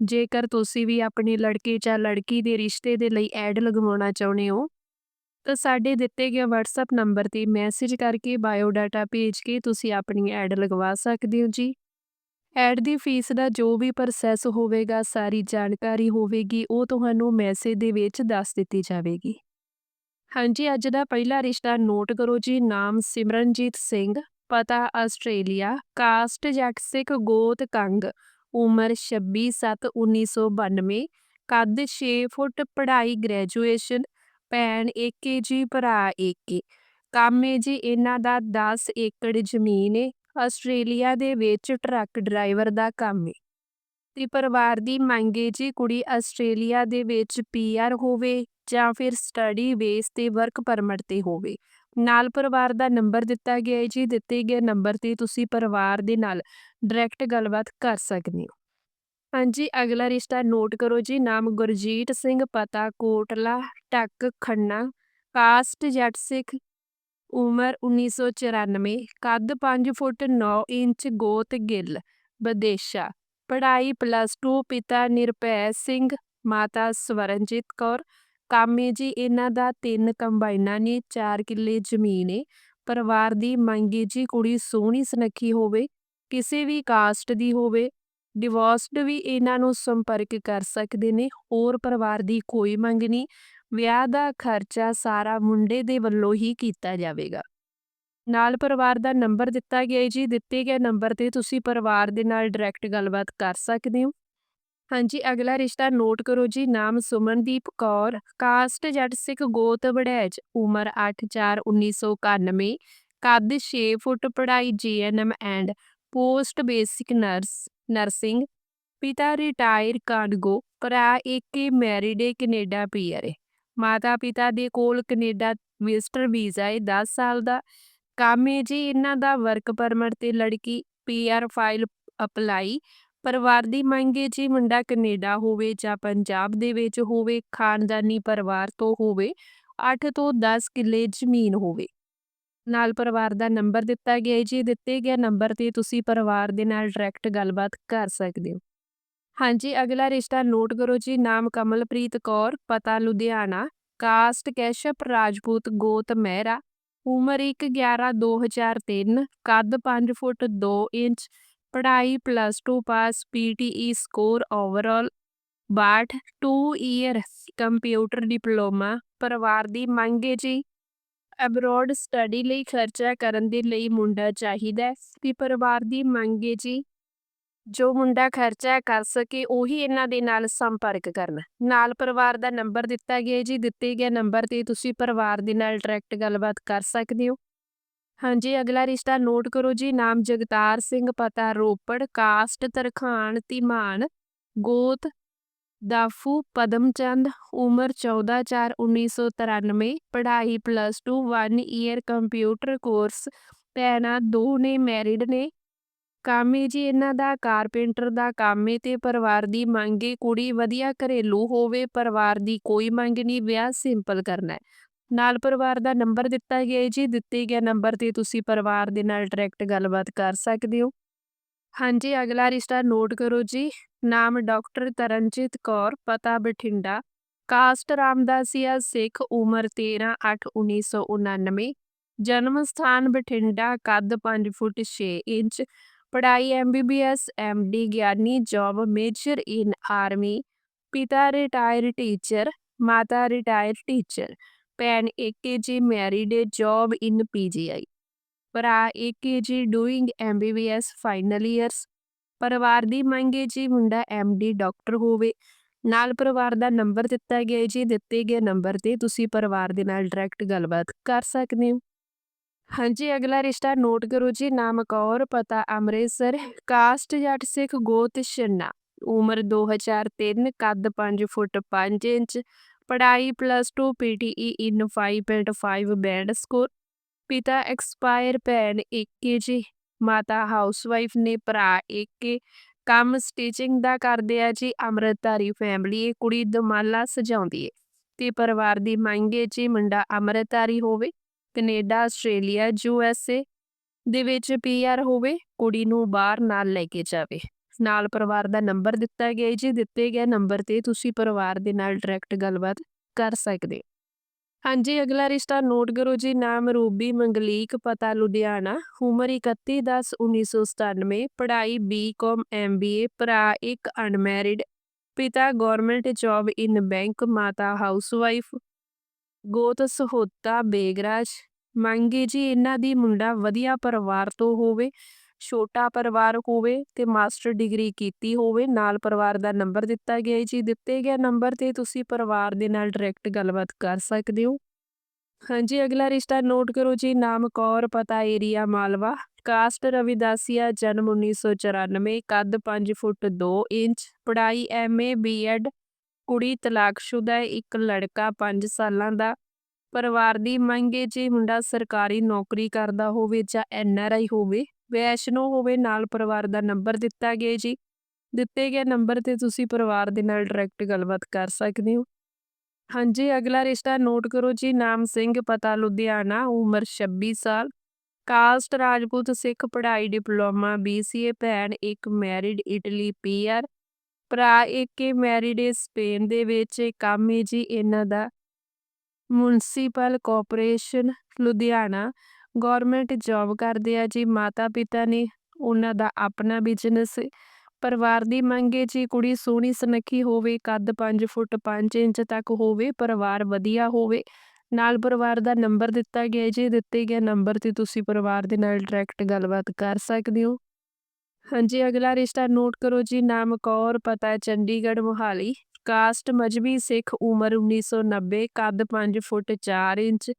ਜੇਕਰ ਤੁਸੀਂ ਵੀ ਆਪਣੇ ਲੜਕੇ ਜਾਂ ਲੜਕੀ ਦੇ ਰਿਸ਼ਤੇ ਦੇ ਲਈ ਐਡ ਲਗਵਾਉਣਾ ਚਾਹੁੰਦੇ ਹੋ, ਤਾਂ ਸਾਡੇ ਦਿੱਤੇ ਗਏ WhatsApp ਨੰਬਰ ਤੇ ਮੈਸੇਜ ਕਰਕੇ ਬਾਇਓਡਾਟਾ ਭੇਜ ਕੇ ਤੁਸੀਂ ਆਪਣੀ ਐਡ ਲਗਵਾ ਸਕਦੇ ਹੋ ਜੀ। ਐਡ ਦੀ ਫੀਸ ਦਾ ਜੋ ਵੀ ਪ੍ਰੋਸੈਸ ਹੋਵੇਗਾ, ਸਾਰੀ ਜਾਣਕਾਰੀ ਹੋਵੇਗੀ, ਉਹ ਤੁਹਾਨੂੰ ਮੈਸੇਜ ਦੇ ਵਿੱਚ ਦੱਸ ਦਿੱਤੀ ਜਾਵੇਗੀ। ਹਾਂਜੀ, ਅੱਜ ਦਾ ਪਹਿਲਾ ਰਿਸ਼ਤਾ ਨੋਟ ਕਰੋ ਜੀ, ਨਾਮ ਸਿਮਰਨਜੀਤ ਸਿੰਘ, ਪਤਾ ਆਸਟ੍ਰੇਲੀਆ, ਕਾਸਟ ਜੱਟ ਸਿੱਖ ਗੋਤ ਕੰਗ ਉਮਰ 26/7/1992 ਕੱਦ 6 ਫੁੱਟ, ਪੜ੍ਹਾਈ ਗ੍ਰੈਜੂਏਸ਼ਨ ਭੈਣ ਏਕੇ ਜੀ, ਭਰਾ ਏਕੇ। ਕੰਮ ਏ ਜੀ ਇਹਨਾਂ ਦਾ 10 ਏਕੜ ਜ਼ਮੀਨ ਏ, ਆਸਟ੍ਰੇਲੀਆ ਦੇ ਵਿੱਚ ਟਰੱਕ ਡਰਾਈਵਰ ਦਾ ਕੰਮ ਏ। ਤੇ ਪਰਿਵਾਰ ਦੀ ਮੰਗ ਏ ਜੀ ਕੁੜੀ ਆਸਟ੍ਰੇਲੀਆ ਦੇ ਵਿੱਚ ਪੀਆਰ ਹੋਵੇ ਜਾਂ ਫਿਰ ਸਟੱਡੀ ਬੇਸ ਤੇ ਵਰਕ ਪਰਮਿਟ ਤੇ ਹੋਵੇ। ਨਾਲ ਪਰਿਵਾਰ ਦਾ ਨੰਬਰ ਦਿੱਤਾ ਗਿਆ ਹੈ ਜੀ, ਦਿੱਤੇ ਗਏ ਨੰਬਰ ਤੇ ਤੁਸੀਂ ਪਰਿਵਾਰ ਦੇ ਨਾਲ ਡਾਇਰੈਕਟ ਗੱਲਬਾਤ ਕਰ ਸਕਦੇ ਹੋ। ਹਾਂਜੀ, ਅਗਲਾ ਰਿਸ਼ਤਾ ਨੋਟ ਕਰੋ ਜੀ, ਨਾਮ ਗੁਰਜੀਤ ਸਿੰਘ, ਪਤਾ ਕੋਟਲਾ, ਟੱਕ ਖੰਨਾ, ਕਾਸਟ ਜੱਟ ਸਿੱਖ, ਉਮਰ 1994 ਕੱਦ 5 ਫੁੱਟ 9 ਇੰਚ, ਗੋਤ ਗਿੱਲ, ਵਿਦੇਸ਼ਾ, ਪੜ੍ਹਾਈ ਪਲੱਸ 2 ਪਿਤਾ ਨਿਰਭੈ ਸਿੰਘ, ਮਾਤਾ ਸਵਰਨਜੀਤ ਕੌਰ ਕੰਮ ਕਾਮੇ ਜੀ, ਇਹਨਾਂ ਦਾ ਤਿੰਨ ਕੰਬਾਈਨਾਂ ਨੇ, ਚਾਰ ਕਿੱਲੇ ਜ਼ਮੀਨ ਏ। ਪਰਿਵਾਰ ਦੀ ਮੰਗ ਮੰਗੀ ਜੀ, ਕੁੜੀ ਸੋਹਣੀ ਸੁਨੱਖੀ ਹੋਵੇ, ਕਿਸੇ ਵੀ ਕਾਸਟ ਦੀ ਹੋਵੇ, ਡਿਵੋਰਸਡ ਵੀ ਇਹਨਾਂ ਨੂੰ ਸੰਪਰਕ ਕਰ ਸਕਦੇ ਨੇ, ਹੋਰ ਪਰਿਵਾਰ ਦੀ ਕੋਈ ਮੰਗ ਨਹੀਂ। ਵਿਆਹ ਦਾ ਖਰਚਾ ਸਾਰਾ ਮੁੰਡੇ ਦੇ ਵੱਲੋਂ ਹੀ ਕੀਤਾ ਜਾਵੇਗਾ। ਨਾਲ ਪਰਿਵਾਰ ਦਾ ਨੰਬਰ ਦਿੱਤਾ ਗਿਆ ਜੀ, ਦਿੱਤੇ ਗਏ ਨੰਬਰ ਤੇ ਤੁਸੀਂ ਪਰਿਵਾਰ ਦੇ ਨਾਲ ਡਾਇਰੈਕਟ ਗੱਲਬਾਤ ਕਰ ਸਕਦੇ ਹੋ। ਹਾਂਜੀ, ਅਗਲਾ ਰਿਸ਼ਤਾ ਨੋਟ ਕਰੋ ਜੀ, ਨਾਮ ਸੁਮਨਦੀਪ ਕੌਰ, ਕਾਸਟ ਜੱਟ ਸਿੱਖ ਗੋਤ ਵੜੈਚ ਉਮਰ 8/4/1991 ਕੱਦ 6 ਫੁੱਟ ਪੜ੍ਹਾਈ GNM and post basic nurse, nursing, ਪਿਤਾ ਰਿਟਾਇਰ ਕਾਨਗੋ, ਭਰਾ ਏਕੇ ਮੈਰਿਡ ਏ, ਕੈਨੇਡਾ ਪੀਆਰ ਏ। ਮਾਤਾ ਪਿਤਾ ਦੇ ਕੋਲ ਕੈਨੇਡਾ ਵਿਜ਼ਟਰ ਵੀਜ਼ਾ ਏ 10 ਸਾਲ ਦਾ। ਕੰਮ ਏ ਜੀ, ਇਹਨਾਂ ਦਾ ਵਰਕ ਪਰਮਿਟ ਤੇ ਲੜਕੀ ਪੀਆਰ ਫਾਈਲ ਅਪਲਾਈ ਪਰਿਵਾਰ ਦੀ ਮੰਗ ਹੈ ਜੀ ਮੁੰਡਾ ਕੈਨੇਡਾ ਹੋਵੇ ਜਾਂ ਪੰਜਾਬ ਦੇ ਵਿੱਚ ਹੋਵੇ, ਖਾਨਦਾਨੀ ਪਰਿਵਾਰ ਤੋਂ ਹੋਵੇ 8 ਤੋਂ 10 ਕਿੱਲੇ ਜ਼ਮੀਨ ਹੋਵੇ। ਨਾਲ ਪਰਿਵਾਰ ਦਾ ਨੰਬਰ ਦਿੱਤਾ ਗਿਆ ਜੀ ਦਿੱਤੇ ਗਏ ਨੰਬਰ ਤੇ ਤੁਸੀਂ ਪਰਿਵਾਰ ਦੇ ਨਾਲ ਡਾਇਰੈਕਟ ਗੱਲਬਾਤ ਕਰ ਸਕਦੇ ਹੋ। ਹਾਂਜੀ, ਅਗਲਾ ਰਿਸ਼ਤਾ ਨੋਟ ਕਰੋ ਜੀ, ਨਾਮ ਕਮਲਪ੍ਰੀਤ ਕੌਰ, ਪਤਾ ਲੁਧਿਆਣਾ, ਕਾਸਟ ਕੈਸ਼ਪ, ਰਾਜਪੂਤ ਗੋਤ ਮਹਿਰਾ, ਉਮਰ 1/11/2003 ਕੱਦ 5 ਫੁੱਟ 2 ਇੰਚ ਪੜ੍ਹਾਈ plus 2 pass PTE score overall 62 2 year computer diploma ਪਰਿਵਾਰ ਦੀ ਮੰਗ ਏ ਜੀ। ਅਬਰੋਡ ਸਟੱਡੀ ਲਈ ਖਰਚਾ ਕਰਨ ਦੇ ਲਈ ਮੁੰਡਾ ਚਾਹੀਦਾ ਤੇ ਪਰਿਵਾਰ ਦੀ ਮੰਗ ਏ ਜੀ। ਜੋ ਮੁੰਡਾ ਖਰਚਾ ਕਰ ਸਕੇ ਉਹੀ ਇਹਨਾਂ ਦੇ ਨਾਲ ਸੰਪਰਕ ਕਰਨਾ। ਨਾਲ ਪਰਿਵਾਰ ਦਾ ਨੰਬਰ ਦਿੱਤਾ ਗਿਆ ਜੀ, ਦਿੱਤੇ ਗਏ ਨੰਬਰ ਤੇ ਤੁਸੀਂ ਪਰਿਵਾਰ ਦੇ ਨਾਲ ਡਾਇਰੈਕਟ ਗੱਲਬਾਤ ਕਰ ਸਕਦੇ ਹੋ। ਹਾਂਜੀ, ਅਗਲਾ ਰਿਸ਼ਤਾ ਨੋਟ ਕਰੋ ਜੀ, ਨਾਮ ਜਗਤਾਰ ਸਿੰਘ, ਪਤਾ ਰੋਪੜ, ਕਾਸਟ ਤਰਖਾਨ ਧੀਮਾਨ, ਗੋਤ, ਦਾਫੂ, ਪਦਮਚੰਦ, ਉਮਰ 14/4/1993 ਪੜ੍ਹਾਈ ਪਲੱਸ 2 1 ਈਅਰ ਕੰਪਿਊਟਰ ਕੋਰਸ ਭੈਣਾਂ ਦੋ ਨੇ ਮੈਰਿਡ ਨੇ। ਕੰਮ ਏ ਜੀ, ਇਹਨਾਂ ਦਾ ਕਾਰਪੈਂਟਰ ਦਾ ਕੰਮ ਏ ਤੇ ਪਰਿਵਾਰ ਦੀ ਮੰਗ ਏ, ਕੁੜੀ ਵਧੀਆ ਘਰੇਲੂ ਹੋਵੇ, ਪਰਿਵਾਰ ਦੀ ਕੋਈ ਮੰਗ ਨਹੀਂ, ਵਿਆਹ ਸਿੰਪਲ ਕਰਨਾ ਹੈ ਨਾਲ ਪਰਿਵਾਰ ਦਾ ਨੰਬਰ ਦਿੱਤਾ ਗਿਆ ਜੀ, ਦਿੱਤੇ ਗਏ ਨੰਬਰ ਤੇ ਤੁਸੀਂ ਪਰਿਵਾਰ ਦੇ ਨਾਲ ਡਾਇਰੈਕਟ ਗੱਲਬਾਤ ਕਰ ਸਕਦੇ ਹੋ। ਹਾਂਜੀ, ਅਗਲਾ ਰਿਸ਼ਤਾ ਨੋਟ ਕਰੋ ਜੀ। ਨਾਮ ਡਾਕਟਰ ਤਰਨਜੀਤ ਕੌਰ, ਪਤਾ ਬਠਿੰਡਾ। ਕਾਸਟ ਰਾਮਦਾਸੀਆ ਸਿੱਖ ਉਮਰ 13/8/1999 ਜਨਮ ਸਥਾਨ ਬਠਿੰਡਾ, ਕੱਦ 5 ਫੁੱਟ 6 ਇੰਚ। ਪੜ੍ਹਾਈ ਐਮਬੀਬੀਐਸ ਐਮਡੀ ਗਿਆਨੀ, ਜੌਬ ਮੇਜਰ ਇਨ ਆਰਮੀ। ਪਿਤਾ ਰਿਟਾਇਰ ਟੀਚਰ, ਮਾਤਾ ਰਿਟਾਇਰ ਟੀਚਰ। ਭੈਣ ਏਕੇਜੀ ਮੈਰਿਡ ਜੌਬ ਇਨ ਪੀਜੀਆਈ ਭਰਾ ਏਕੇਜੀ ਡੂਇੰਗ ਐਮਬੀਬੀਐਸ ਫਾਈਨਲ ਇਅਰਸ ਪਰਿਵਾਰ ਦੀ ਮੰਗ ਏ ਜੀ ਮੁੰਡਾ ਐਮਡੀ ਡਾਕਟਰ ਹੋਵੇ। ਨਾਲ ਪਰਿਵਾਰ ਦਾ ਨੰਬਰ ਦਿੱਤਾ ਗਿਆ ਜੀ, ਦਿੱਤੇ ਗਏ ਨੰਬਰ ਤੇ ਤੁਸੀਂ ਪਰਿਵਾਰ ਦੇ ਨਾਲ ਡਾਇਰੈਕਟ ਗੱਲਬਾਤ ਕਰ ਸਕਦੇ ਹੋ। ਹਾਂਜੀ, ਅਗਲਾ ਰਿਸ਼ਤਾ ਨੋਟ ਕਰੋ ਜੀ, ਨਾਮ ਕੌਰ, ਪਤਾ ਅੰਮ੍ਰਿਤਸਰ, ਕਾਸਟ ਜੱਟ ਸਿੱਖ ਗੋਤ ਛੰਨਾ। ਉਮਰ 2003 ਕੱਦ 5 ਫੁੱਟ 5 ਇੰਚ ਪੜ੍ਹਾਈ +2 ਪੀਟੀਈ ਇਨ 5.5 ਬੈਂਡ ਸਕੋਰ ਪਿਤਾ ਐਕਸਪਾਇਰ ਭੈਣ ਏਕੇ ਜੀ, ਮਾਤਾ ਹਾਊਸਵਾਈਫ ਨੇ ਭਰਾ ਏਕੇ। ਕੰਮ ਸਟਿਚਿੰਗ ਦਾ ਕਰਦੇ ਆ ਜੀ, ਅੰਮ੍ਰਿਤਧਾਰੀ ਫੈਮਿਲੀ ਇਹ ਕੁੜੀ ਦਮਾਲਾ ਸਜਾਉਂਦੀ ਏ। ਤੇ ਪਰਿਵਾਰ ਦੀ ਮੰਗ ਏ ਜੀ ਮੁੰਡਾ ਅੰਮ੍ਰਿਤਧਾਰੀ ਹੋਵੇ, Canada, Australia, U S A ਦੇ ਵਿੱਚ ਪੀਆਰ ਹੋਵੇ, ਕੁੜੀ ਨੂੰ ਬਾਹਰ ਨਾਲ ਲੈ ਕੇ ਜਾਵੇ। ਨਾਲ ਪਰਿਵਾਰ ਦਾ ਨੰਬਰ ਦਿੱਤਾ ਗਿਆ ਜੀ ਦਿੱਤੇ ਗਏ ਨੰਬਰ ਤੇ ਤੁਸੀਂ ਪਰਿਵਾਰ ਦੇ ਨਾਲ ਡਾਇਰੈਕਟ ਗੱਲਬਾਤ ਕਰ ਸਕਦੇ ਹਾਂਜੀ, ਅਗਲਾ ਰਿਸ਼ਤਾ ਨੋਟ ਕਰੋ ਜੀ, ਨਾਮ ਰੂਬੀ ਮੰਗਲੀਕ, ਪਤਾ ਲੁਧਿਆਣਾ, ਉਮਰ 31 10 1997 ਪੜ੍ਹਾਈ ਬੀਕਾਮ ਐਮਬੀਏ ਭਰਾ ਇੱਕ ਅਨਮੈਰਿਡ, ਪਿਤਾ ਗਵਰਨਮੈਂਟ ਜੌਬ ਇਨ ਬੈਂਕ, ਮਾਤਾ ਹਾਊਸਵਾਈਫ, ਗੋਤ ਸਹੋਤਾ ਬੇਗਰਾਜ। ਮੰਗੇ ਜੀ, ਇਹਨਾਂ ਦੀ ਮੁੰਡਾ ਵਧੀਆ ਪਰਿਵਾਰ ਤੋਂ ਹੋਵੇ ਛੋਟਾ ਪਰਿਵਾਰ ਹੋਵੇ ਤੇ ਮਾਸਟਰ ਡਿਗਰੀ ਕੀਤੀ ਹੋਵੇ, ਨਾਲ ਪਰਿਵਾਰ ਦਾ ਨੰਬਰ ਦਿੱਤਾ ਗਿਆ ਜੀ। ਦਿੱਤੇ ਗਏ ਨੰਬਰ ਤੇ ਤੁਸੀਂ ਪਰਿਵਾਰ ਦੇ ਨਾਲ ਡਾਇਰੈਕਟ ਗੱਲਬਾਤ ਕਰ ਸਕਦੇ ਹੋ। ਹਾਂਜੀ, ਅਗਲਾ ਰਿਸ਼ਤਾ ਨੋਟ ਕਰੋ ਜੀ। ਨਾਮ ਕੌਰ, ਪਤਾ ਏਰੀਆ ਮਾਲਵਾ। ਕਾਸਟ ਰਵਿਦਾਸੀਆ, ਜਨਮ 1994 ਕੱਦ 5 ਫੁੱਟ 2 ਇੰਚ, ਪੜ੍ਹਾਈ ਐਮਏ ਬੀਐਡ ਕੁੜੀ ਤਲਾਕਸ਼ੁਦਾ ਹੈ ਇੱਕ ਲੜਕਾ 5 ਸਾਲਾਂ ਦਾ। ਪਰਿਵਾਰ ਦੀ ਮੰਗ ਮੰਗੇ ਜੀ ਮੁੰਡਾ ਸਰਕਾਰੀ ਨੌਕਰੀ ਕਰਦਾ ਹੋਵੇ ਜਾਂ ਐਨਆਰਆਈ ਹੋਵੇ। ਵੈਸ਼ਨੋ ਹੋਵੇ ਨਾਲ ਪਰਿਵਾਰ ਦਾ ਨੰਬਰ ਦਿੱਤਾ ਗਿਆ ਜੀ। ਦਿੱਤੇ ਗਏ ਨੰਬਰ ਤੇ ਤੁਸੀਂ ਪਰਿਵਾਰ ਦੇ ਨਾਲ ਡਾਇਰੈਕਟ ਗੱਲਬਾਤ ਕਰ ਸਕਦੇ ਹੋ। ਹਾਂਜੀ, ਅਗਲਾ ਰਿਸ਼ਤਾ ਨੋਟ ਕਰੋ ਜੀ, ਨਾਮ ਸਿੰਘ, ਪਤਾ ਲੁਧਿਆਣਾ, ਉਮਰ 26 ਸਾਲ। ਕਾਸਟ ਰਾਜਪੂਤ ਸਿੱਖ, ਪੜ੍ਹਾਈ, ਡਿਪਲੋਮਾ, ਬੀਸੀਏ, ਭੈਣ, ਇੱਕ ਮੈਰਿਡ ਇਟਲੀ ਪੀਆਰ ਭਰਾ, ਇੱਕ ਮੈਰਿਡ ਸਪੇਨ ਦੇ ਵਿੱਚ ਕੰਮ ਹੈ ਜੀ, ਇਹਨਾਂ ਦਾ। Municipal corporation, Ludhiana. Government job ਕਰਦੇ ਆ ਜੀ ਮਾਤਾ ਪਿਤਾ ਨੇ ਉਹਨਾਂ ਦਾ ਆਪਣਾ ਬਿਜ਼ਨਸ। ਪਰਿਵਾਰ ਦੀ ਮੰਗ ਹੈ ਜੀ, ਕੁੜੀ ਸੋਹਣੀ ਸੁਨੱਖੀ ਹੋਵੇ, ਕੱਦ 5 ਫੁੱਟ 5 ਇੰਚ ਤੱਕ ਹੋਵੇ, ਪਰਿਵਾਰ ਵਧੀਆ ਹੋਵੇ। ਨਾਲ ਪਰਿਵਾਰ ਦਾ ਨੰਬਰ ਦਿੱਤਾ ਗਿਆ ਜੀ, ਦਿੱਤੇ ਗਏ ਨੰਬਰ ਤੇ ਤੁਸੀਂ ਪਰਿਵਾਰ ਦੇ ਨਾਲ ਡਾਇਰੈਕਟ ਗੱਲਬਾਤ ਕਰ ਸਕਦੇ ਹੋ। ਹਾਂਜੀ, ਅਗਲਾ ਰਿਸ਼ਤਾ ਨੋਟ ਕਰੋ ਜੀ, ਨਾਮ ਕੌਰ, ਪਤਾ ਚੰਡੀਗੜ੍ਹ, ਮੁਹਾਲੀ। ਕਾਸਟ ਮਜਬੀ ਸਿੱਖ, ਉਮਰ 1990 ਕੱਦ 5 ਫੁੱਟ 4 ਇੰਚ।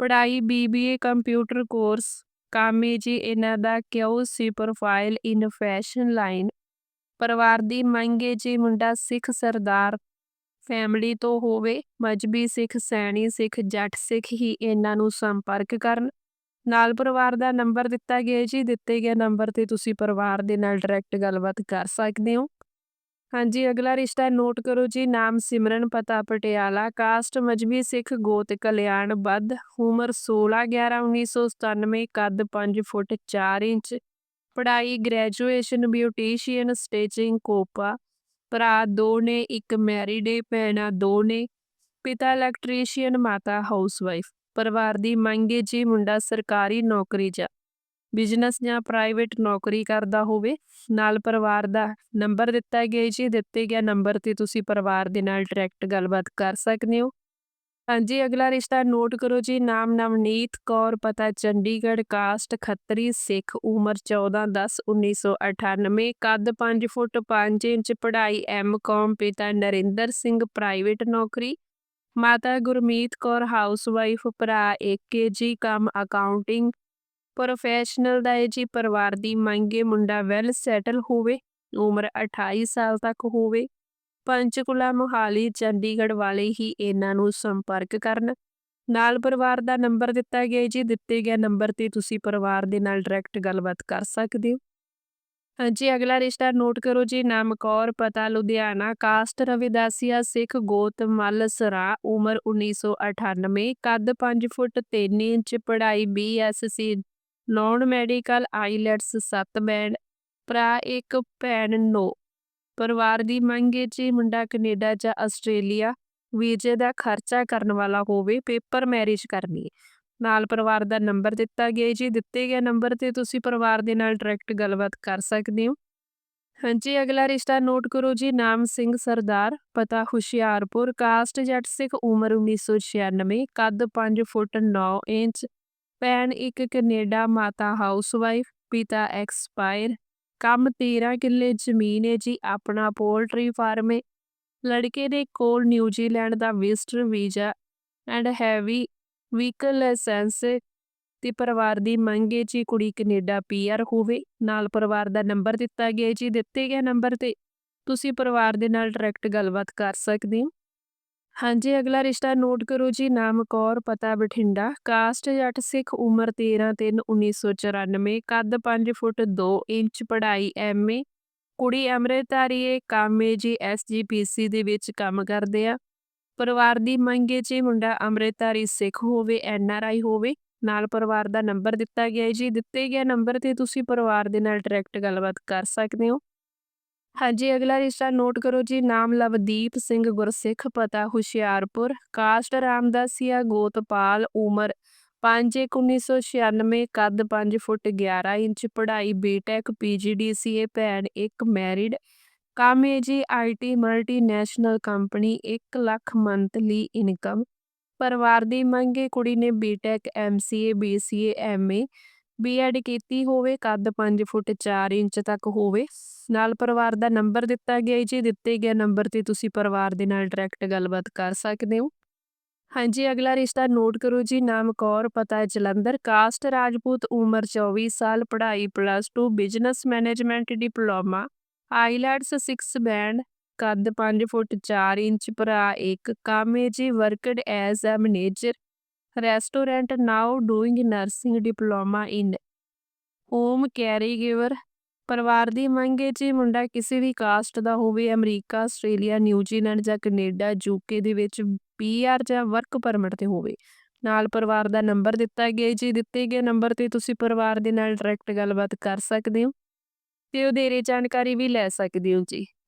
ਪੜ੍ਹਾਈ, ਬੀਬੀਏ, ਕੰਪਿਊਟਰ ਕੋਰਸ, ਕਾਮੇ ਜੀ ਇਹਨਾਂ ਦਾ Q C profile in fashion line ਪਰਿਵਾਰ ਦੀ ਮੰਗੇ ਜੀ ਮੁੰਡਾ ਸਿੱਖ ਸਰਦਾਰ ਫੈਮਿਲੀ ਤੋਂ ਹੋਵੇ, ਮਜਬੀ ਸਿੱਖ, ਸੈਣੀ ਸਿੱਖ, ਜੱਟ ਸਿੱਖ ਹੀ ਇਹਨਾਂ ਨੂੰ ਸੰਪਰਕ ਕਰਨ। ਨਾਲ ਪਰਿਵਾਰ ਦਾ ਨੰਬਰ ਦਿੱਤਾ ਗਿਆ ਜੀ, ਦਿੱਤੇ ਗਏ ਨੰਬਰ ਤੇ ਤੁਸੀਂ ਪਰਿਵਾਰ ਦੇ ਨਾਲ ਡਾਇਰੈਕਟ ਗੱਲਬਾਤ ਕਰ ਸਕਦੇ ਹੋ। ਹਾਂਜੀ, ਅਗਲਾ ਰਿਸ਼ਤਾ ਨੋਟ ਕਰੋ ਜੀ, ਨਾਮ ਸਿਮਰਨ, ਪਤਾ ਪਟਿਆਲਾ, ਕਾਸਟ, ਮਜਬੀ ਸਿੱਖ, ਗੋਤ ਕਲਿਆਣ, ਬੱਧ, ਉਮਰ 16 11 1997 ਕੱਦ 5 ਫੁੱਟ 4 ਇੰਚ, ਪੜ੍ਹਾਈ, ਗ੍ਰੈਜੂਏਸ਼ਨ, ਬਿਊਟੀਸ਼ੀਅਨ, ਸਟੇਚਿੰਗ, ਕੋਪਾ, ਭਰਾ ਦੋ ਨੇ, ਇੱਕ ਮੈਰਿਡ ਏ, ਭੈਣਾਂ ਦੋ ਨੇ, ਪਿਤਾ ਇਲੈਕਟ੍ਰੀਸ਼ੀਅਨ, ਮਾਤਾ ਹਾਊਸਵਾਈਫ, ਪਰਿਵਾਰ ਦੀ ਮੰਗੇ ਜੀ, ਮੁੰਡਾ ਸਰਕਾਰੀ ਨੌਕਰੀ ਜਾ ਬਿਜ਼ਨਸ ਜਾਂ ਪ੍ਰਾਈਵੇਟ ਨੌਕਰੀ ਕਰਦਾ ਹੋਵੇ, ਨਾਲ ਪਰਿਵਾਰ ਦਾ ਨੰਬਰ ਦਿੱਤਾ ਗਿਆ ਜੀ, ਦਿੱਤੇ ਗਿਆ ਨੰਬਰ ਤੇ ਤੁਸੀਂ ਪਰਿਵਾਰ ਦੇ ਨਾਲ ਡਾਇਰੈਕਟ ਗੱਲਬਾਤ ਕਰ ਸਕਦੇ ਹੋ। ਹਾਂਜੀ, ਅਗਲਾ ਰਿਸ਼ਤਾ ਨੋਟ ਕਰੋ ਜੀ, ਨਾਮ ਨਵਨੀਤ ਕੌਰ, ਪਤਾ ਚੰਡੀਗੜ੍ਹ, ਕਾਸਟ ਖੱਤਰੀ, ਸਿੱਖ, ਉਮਰ 14 10 1998 ਕੱਦ 5 ਫੁੱਟ 5 ਇੰਚ, ਪੜ੍ਹਾਈ ਐਮਕਾਮ ਪਿਤਾ ਨਰਿੰਦਰ ਸਿੰਘ ਪ੍ਰਾਈਵੇਟ ਨੌਕਰੀ, ਮਾਤਾ ਗੁਰਮੀਤ ਕੌਰ ਹਾਊਸਵਾਈਫ ਭਰਾ ਏਕੇ ਜੀ, ਕੰਮ ਅਕਾਊਂਟਿੰਗ ਪ੍ਰੋਫੈਸ਼ਨਲ ਦਾ ਇਹ ਜੀ ਪਰਿਵਾਰ ਦੀ ਮੰਗੇ ਮੁੰਡਾ ਵੈਲ ਸੈਟਲ ਹੋਵੇ, ਉਮਰ 28 ਸਾਲ ਤੱਕ ਹੋਵੇ, ਪੰਚਕੁਲਾ, ਮੁਹਾਲੀ, ਚੰਡੀਗੜ੍ਹ ਵਾਲੇ ਹੀ ਇਹਨਾਂ ਨੂੰ ਸੰਪਰਕ ਕਰਨ। ਨਾਲ ਪਰਿਵਾਰ ਦਾ ਨੰਬਰ ਦਿੱਤਾ ਗਿਆ ਜੀ, ਦਿੱਤੇ ਗਏ ਨੰਬਰ ਤੇ ਤੁਸੀਂ ਪਰਿਵਾਰ ਦੇ ਨਾਲ ਡਾਇਰੈਕਟ ਗੱਲਬਾਤ ਕਰ ਸਕਦੇ ਹੋ। ਹਾਂਜੀ, ਅਗਲਾ ਰਿਸ਼ਤਾ ਨੋਟ ਕਰੋ ਜੀ ਨਾਮ ਕੌਰ ਪਤਾ ਲੁਧਿਆਣਾ, ਕਾਸਟ ਰਵਿਦਾਸੀਆ, ਸਿੱਖ ਗੋਤ ਮੱਲ ਸਰਾ, ਉਮਰ 1998 ਕੱਦ 5 ਫੁੱਟ 3 ਇੰਚ, ਪੜ੍ਹਾਈ BSc non medical IELTS 7 band, ਭਰਾ ਇੱਕ, ਭੈਣ ਨੋ। ਪਰਿਵਾਰ ਦੀ ਮੰਗੇ ਜੀ ਮੁੰਡਾ ਕੈਨੇਡਾ ਜਾਂ ਆਸਟ੍ਰੇਲੀਆ ਵੀਜ਼ੇ ਦਾ ਖਰਚਾ ਕਰਨ ਵਾਲਾ ਹੋਵੇ, ਪੇਪਰ ਮੈਰਿਜ ਕਰਨੀ ਨਾਲ ਪਰਿਵਾਰ ਦਾ ਨੰਬਰ ਦਿੱਤਾ ਗਿਆ ਜੀ ਦਿੱਤੇ ਗਏ ਨੰਬਰ ਤੇ ਤੁਸੀਂ ਪਰਿਵਾਰ ਦੇ ਨਾਲ ਡਾਇਰੈਕਟ ਗੱਲਬਾਤ ਕਰ ਸਕਦੇ ਹੋ। ਹਾਂਜੀ, ਅਗਲਾ ਰਿਸ਼ਤਾ ਨੋਟ ਕਰੋ ਜੀ। ਨਾਮ ਸਿੰਘ ਸਰਦਾਰ, ਪਤਾ ਹੁਸ਼ਿਆਰਪੁਰ, ਕਾਸਟ ਜੱਟ ਸਿੱਖ ਉਮਰ 1996 ਕੱਦ 5 ਫੁੱਟ 9 ਇੰਚ ਭੈਣ, ਇੱਕ ਕੈਨੇਡਾ ਮਾਤਾ ਹਾਊਸਵਾਈਫ, ਪਿਤਾ ਐਕਸਪਾਇਰ। ਕੰਮ 13 ਕਿੱਲੇ ਜ਼ਮੀਨ ਹੈ ਜੀ, ਆਪਣਾ ਪੋਲਟਰੀ ਫਾਰਮ ਹੈ ਲੜਕੇ ਦੇ ਕੋਲ New Zealand the visitor visa and heavy vehicle licence ਤੇ ਪਰਿਵਾਰ ਦੀ ਮੰਗ ਹੈ ਜੀ, ਕੁੜੀ ਕੈਨੇਡਾ ਪੀਆਰ ਹੋਵੇ। ਨਾਲ ਪਰਿਵਾਰ ਦਾ ਨੰਬਰ ਦਿੱਤਾ ਗਿਆ ਜੀ, ਦਿੱਤੇ ਗਏ ਨੰਬਰ ਤੇ। ਤੁਸੀਂ ਪਰਿਵਾਰ ਦੇ ਨਾਲ ਡਾਇਰੈਕਟ ਗੱਲਬਾਤ ਕਰ ਸਕਦੇ ਹੋ। ਹਾਂਜੀ, ਅਗਲਾ ਰਿਸ਼ਤਾ ਨੋਟ ਕਰੋ ਜੀ, ਨਾਮ ਕੌਰ, ਪਤਾ ਬਠਿੰਡਾ, ਕਾਸਟ ਜੱਟ ਸਿੱਖ ਉਮਰ 13/3/1994 ਕੱਦ 5 ਫੁੱਟ 2 ਇੰਚ, ਪੜ੍ਹਾਈ ਐਮਏ ਕੁੜੀ ਅੰਮ੍ਰਿਤਧਾਰੀ ਏ, ਕੰਮ ਏ ਜੀ ਐਸਜੀਪੀਸੀ ਦੇ ਵਿੱਚ ਕੰਮ ਕਰਦੇ ਆ। ਪਰਿਵਾਰ ਦੀ ਮੰਗ ਹੈ ਜੀ, ਮੁੰਡਾ ਅੰਮ੍ਰਿਤਧਾਰੀ ਸਿੱਖ ਹੋਵੇ ਐਨਆਰਆਈ ਹੋਵੇ, ਨਾਲ ਪਰਿਵਾਰ ਦਾ ਨੰਬਰ ਦਿੱਤਾ ਗਿਆ ਹੈ ਜੀ, ਦਿੱਤੇ ਗਿਆ ਨੰਬਰ ਤੇ ਤੁਸੀਂ ਪਰਿਵਾਰ ਦੇ ਨਾਲ ਡਾਇਰੈਕਟ ਗੱਲਬਾਤ ਕਰ ਸਕਦੇ ਹੋ। ਹਾਂਜੀ, ਅਗਲਾ ਰਿਸ਼ਤਾ ਨੋਟ ਕਰੋ ਜੀ, ਨਾਮ ਲਵਦੀਪ ਸਿੰਘ ਗੁਰਸਿੱਖ, ਪਤਾ ਹੁਸ਼ਿਆਰਪੁਰ, ਕਾਸਟ ਰਾਮਦਾਸੀਆ, ਗੋਤਪਾਲ ਉਮਰ 5/1996 ਕੱਦ 5 ਫੁੱਟ 11 ਇੰਚ, ਪੜ੍ਹਾਈ ਬੀਟੈਕ ਪੀਜੀਡੀਸੀਏ ਭੈਣ ਇੱਕ ਮੈਰਿਡ ਕੰਮ ਹੈ ਜੀ IT multinational company 1 lakh monthly income ਪਰਿਵਾਰ ਦੀ ਮੰਗ ਹੈ ਕੁੜੀ ਨੇ BTech MCA BCA MA BEd ਕੀਤੀ ਹੋਵੇ, ਕੱਦ 5 ਫੁੱਟ 4 ਇੰਚ ਤੱਕ ਹੋਵੇ। ਨਾਲ ਪਰਿਵਾਰ ਦਾ ਨੰਬਰ ਦਿੱਤਾ ਗਿਆ ਹੈ ਜੀ। ਦਿੱਤੇ ਗਿਆ ਨੰਬਰ ਤੇ ਤੁਸੀਂ ਪਰਿਵਾਰ ਦੇ ਨਾਲ ਡਾਇਰੈਕਟ ਗੱਲਬਾਤ ਕਰ ਸਕਦੇ ਹੋ। ਹਾਂਜੀ, ਅਗਲਾ ਰਿਸ਼ਤਾ ਨੋਟ ਕਰੋ ਜੀ। ਨਾਮ ਕੌਰ, ਪਤਾ ਹੈ ਜਲੰਧਰ। ਕਾਸਟ ਰਾਜਪੂਤ, ਉਮਰ 24 ਸਾਲ, ਪੜ੍ਹਾਈ plus 2 business management diploma IELTS 6 band ਕੱਦ 5 ਫੁੱਟ 4 ਇੰਚ, ਭਰਾ ਇੱਕ। ਕੰਮ ਜੀ worked as a manager restaurant now doing nursing diploma in home caregiver ਪਰਿਵਾਰ ਦੀ ਮੰਗ ਹੈ ਜੀ ਮੁੰਡਾ ਕਿਸੇ ਵੀ ਕਾਸਟ ਦਾ ਹੋਵੇ, ਅਮਰੀਕਾ, ਆਸਟ੍ਰੇਲੀਆ ਨਿਊਜ਼ੀਲੈਂਡ ਜਾਂ ਕੈਨੇਡਾ ਯੂਕੇ ਦੇ ਵਿੱਚ ਪੀਆਰ ਜਾਂ ਵਰਕ ਪਰਮਿਟ ਤੇ ਹੋਵੇ। ਨਾਲ ਪਰਿਵਾਰ ਦਾ ਨੰਬਰ ਦਿੱਤਾ ਗਿਆ ਜੀ ਦਿੱਤੇ ਗਏ ਨੰਬਰ ਤੇ ਤੁਸੀਂ ਪਰਿਵਾਰ ਦੇ ਨਾਲ ਡਾਇਰੈਕਟ ਗੱਲਬਾਤ ਕਰ ਸਕਦੇ ਹੋ ਤੇ ਵਧੇਰੇ ਜਾਣਕਾਰੀ ਵੀ ਲੈ ਸਕਦੇ ਹੋ ਜੀ।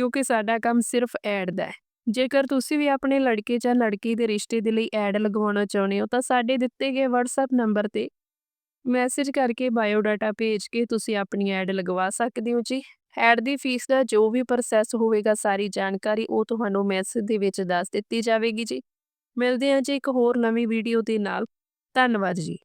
ਕਿਉਂਕਿ ਸਾਡਾ ਕੰਮ ਸਿਰਫ ਐਡ ਦਾ ਹੈ। ਜੇਕਰ ਤੁਸੀਂ ਵੀ ਆਪਣੇ ਲੜਕੇ ਜਾਂ ਲੜਕੀ ਦੇ ਰਿਸ਼ਤੇ ਦੇ ਲਈ ਐਡ ਲਗਵਾਉਣਾ ਚਾਹੁੰਦੇ ਹੋ, ਤਾਂ ਸਾਡੇ ਦਿੱਤੇ ਗਏ WhatsApp ਨੰਬਰ ਤੇ ਮੈਸੇਜ ਕਰਕੇ ਬਾਇਓ ਡਾਟਾ ਭੇਜ ਕੇ ਤੁਸੀਂ ਆਪਣੀ ਐਡ ਲਗਵਾ ਸਕਦੇ ਹੋ ਜੀ। ਐਡ ਦੀ ਫੀਸ ਦਾ ਜੋ ਵੀ ਪ੍ਰੋਸੈਸ ਹੋਵੇਗਾ, ਸਾਰੀ ਜਾਣਕਾਰੀ ਉਹ ਤੁਹਾਨੂੰ ਮੈਸੇਜ ਦੇ ਵਿੱਚ ਦੱਸ ਦਿੱਤੀ ਜਾਵੇਗੀ ਜੀ। ਮਿਲਦੇ ਹਾਂ ਜੀ ਇੱਕ ਹੋਰ ਨਵੀਂ ਵੀਡੀਓ ਦੇ ਨਾਲ। ਧੰਨਵਾਦ ਜੀ।